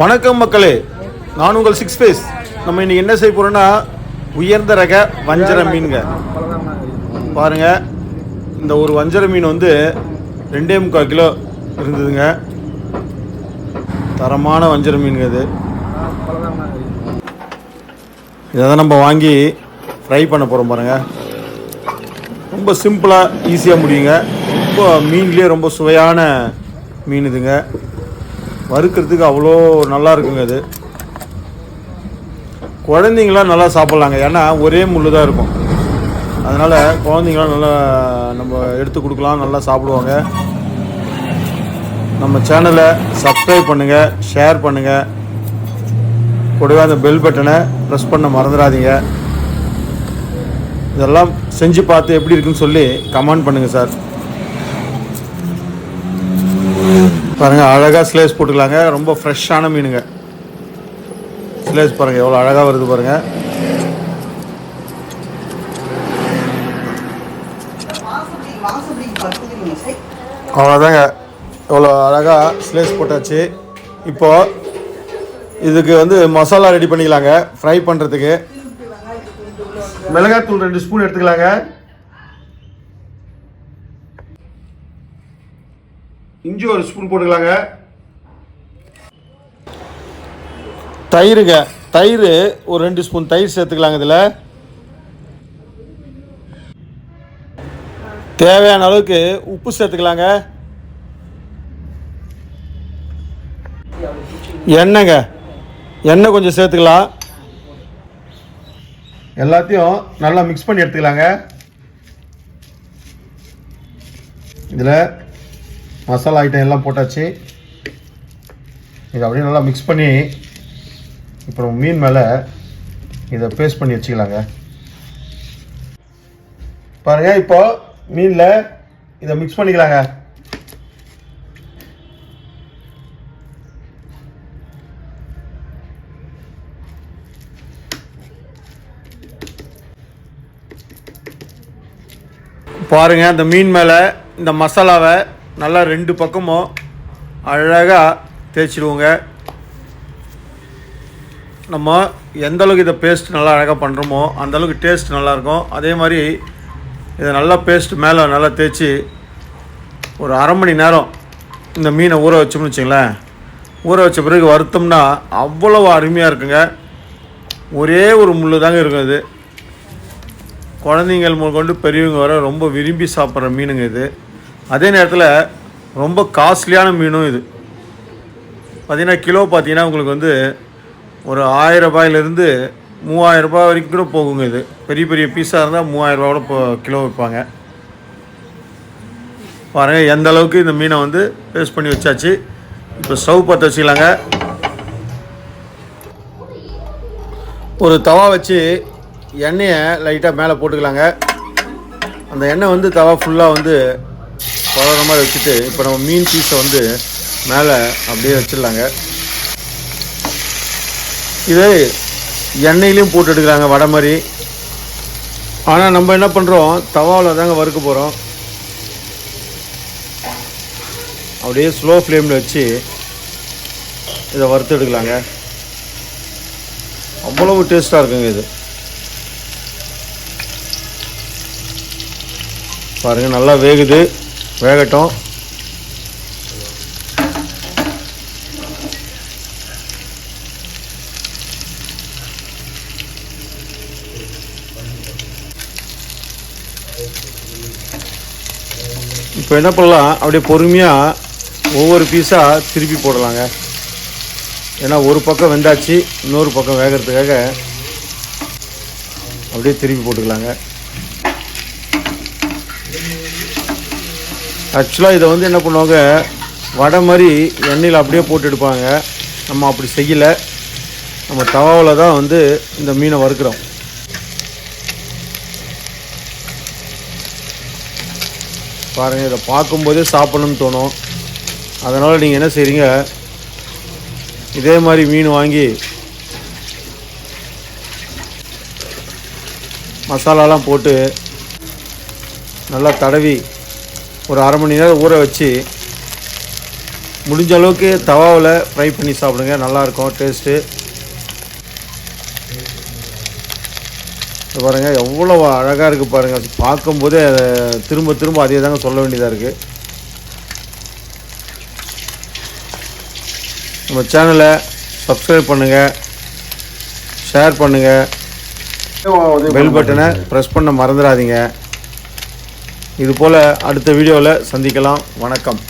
வணக்கம் மக்களே. நான் உங்கள் சிக்ஸ் ஃபேஸ் நம்ம இன்னைக்கு என்ன செய்ய போகிறோன்னா உயர்ந்த ரக வஞ்சர மீனுங்க. பாருங்க. இந்த ஒரு வஞ்சர மீன் வந்து ரெண்டே முக்கால் கிலோ இருந்ததுங்க. தரமான வஞ்சர மீனுங்க இது. இதை தான் நம்ம வாங்கி ஃப்ரை பண்ண போகிறோம் பாருங்க. ரொம்ப சிம்பிளாக ஈஸியாக முடியுங்க. ரொம்ப மீன்லேயே ரொம்ப சுவையான மீன் இதுங்க. வறுக்கிறதுக்கு அவ்வளோ நல்லா இருக்குங்க அது குழந்தைங்களாம் நல்லா சாப்பிட்லாங்க. ஏன்னா ஒரே முள் தான் இருக்கும். அதனால் குழந்தைங்களாம் நல்லா நம்ம எடுத்து கொடுக்கலாம் நல்லா சாப்பிடுவாங்க. நம்ம சேனலை சப்ஸ்கிரைப் பண்ணுங்கள் ஷேர் பண்ணுங்கள் கூடவே அந்த பெல் பட்டனை ப்ரெஸ் பண்ண மறந்துடாதீங்க. இதெல்லாம் செஞ்சு பார்த்து எப்படி இருக்குன்னு சொல்லி கமெண்ட் பண்ணுங்கள் சார். பாருங்க அழகாக ஸ்லேஸ் போட்டுக்கலாங்க. ரொம்ப ஃப்ரெஷ்ஷான மீனுங்க. ஸ்லேஸ் பாருங்க எவ்வளோ அழகாக வருது பாருங்க. அவ்வளோதாங்க எவ்வளோ அழகாக ஸ்லேஸ் போட்டாச்சு. இப்போது இதுக்கு வந்து மசாலா ரெடி பண்ணிக்கலாங்க ஃப்ரை பண்ணுறதுக்கு மிளகாத்தூள் ரெண்டு ஸ்பூன் எடுத்துக்கலாங்க. இஞ்சி ஒரு ஸ்பூன் போட்டுக்கலாங்க. தயிருங்க. தயிர் ஒரு ரெண்டு ஸ்பூன் தயிர் சேர்த்துக்கலாங்க இதில். தேவையான அளவுக்கு உப்பு சேர்த்துக்கலாங்க. எண்ணெய்ங்க. எண்ணெய் கொஞ்சம் சேர்த்துக்கலாம். எல்லாத்தையும் நல்லா மிக்ஸ் பண்ணி எடுத்துக்கலாங்க. இதில் மசாலா ஐட்டம் எல்லாம் போட்டாச்சு. இதை அப்படியே நல்லா மிக்ஸ் பண்ணி இப்போ மீன் மேலே இதை பேஸ்ட் பண்ணி வச்சுக்கலாங்க. பாருங்கள் இப்போ மீனில் இதை மிக்ஸ் பண்ணிக்கலாங்க. பாருங்க இந்த மீன் மேலே இந்த மசாலாவை நல்லா ரெண்டு பக்கமும் அழகாக தேய்ச்சிடுவோங்க. நம்ம எந்த அளவுக்கு இதை பேஸ்ட் நல்லா அழகாக பண்ணுறோமோ அந்தளவுக்கு டேஸ்ட் நல்லாயிருக்கும். அதே மாதிரி இதை நல்லா பேஸ்ட் மேலே நல்லா தேய்ச்சி ஒரு அரை மணி நேரம் இந்த மீனை ஊற வச்சோம்னு வச்சுங்களேன். ஊற வச்ச பிறகு வருத்தம்னா அவ்வளோ அருமையாக இருக்குங்க. ஒரே ஒரு முள் தாங்க இருக்கும் இது. குழந்தைங்கள் முதல் கொண்டு பெரியவங்க வர ரொம்ப விரும்பி சாப்பிட்ற மீனுங்க இது. அதே நேரத்தில் ரொம்ப காஸ்ட்லியான மீனும் இது. பார்த்தீங்கன்னா கிலோ பார்த்தீங்கன்னா உங்களுக்கு வந்து ஒரு ஆயிரம் ரூபாயிலிருந்து மூவாயிரம் ரூபாய் வரைக்கும் கூட போகுங்க இது. பெரிய பெரிய பீஸாக இருந்தால் மூவாயிரம் ரூபா கூட இப்போ கிலோ விற்பாங்க பாருங்கள் எந்த அளவுக்கு இந்த மீனை வந்து பேஸ்ட் பண்ணி வச்சாச்சு. இப்போ ஸ்டவ் பற்ற வச்சுக்கலாங்க. ஒரு தவா வச்சு எண்ணெயை லைட்டாக மேலே போட்டுக்கலாங்க. அந்த எண்ணெய் வந்து தவா ஃபுல்லாக வந்து பழகிற மாதிரி வச்சுட்டு இப்போ நம்ம மீன் பீஸை வந்து மேலே அப்படியே வச்சிடலாங்க. இது எண்ணெயிலையும் போட்டு எடுக்கிறாங்க வடை மாதிரி. ஆனால் நம்ம என்ன பண்ணுறோம் தவாவில் தாங்க வறுக்க போகிறோம் அப்படியே ஸ்லோ ஃப்ளேமில் வச்சு இதை வறுத்து எடுக்கலாங்க. அவ்வளவு டேஸ்ட்டாக இருக்குங்க இது. பாருங்கள் நல்லா வேகுது. வேகட்டும். இப்போ என்ன பண்ணலாம்? அப்படியே பொறுமையாக ஒவ்வொரு பீஸாக திருப்பி போடலாங்க. ஏன்னா ஒரு பக்கம் வெந்தாச்சு இன்னொரு பக்கம் வேகிறதுக்காக அப்படியே திருப்பி போட்டுக்கலாங்க. ஆக்சுவலாக இதை வந்து என்ன பண்ணுவாங்க வடை மாதிரி எண்ணெயில் அப்படியே போட்டு எடுப்பாங்க. நம்ம அப்படி செய்யலை. நம்ம தவாவில் தான் வந்து இந்த மீனை வறுக்கிறோம். பாருங்கள் இதை பார்க்கும்போதே சாப்பிடணும்னு தோணும். அதனால் நீங்கள் என்ன செய்கிறீங்க இதே மாதிரி மீன் வாங்கி மசாலாலாம் போட்டு நல்லா தடவி ஒரு அரை மணி நேரம் ஊற வச்சு முடிஞ்ச அளவுக்கு தவாவில் ஃப்ரை பண்ணி சாப்பிடுங்க. நல்லாயிருக்கும் டேஸ்ட்டு பாருங்கள் எவ்வளோ அழகாக இருக்குது பாருங்கள் பார்க்கும்போதே அதை திரும்ப திரும்ப அதே தாங்க சொல்ல வேண்டியதாக இருக்குது நம்ம சேனலை சப்ஸ்கிரைப் பண்ணுங்கள் ஷேர் பண்ணுங்கள் பெல் பட்டனை ப்ரெஸ் பண்ண மறந்துடாதீங்க. இது போல் அடுத்த வீடியோவில் சந்திக்கலாம். வணக்கம்.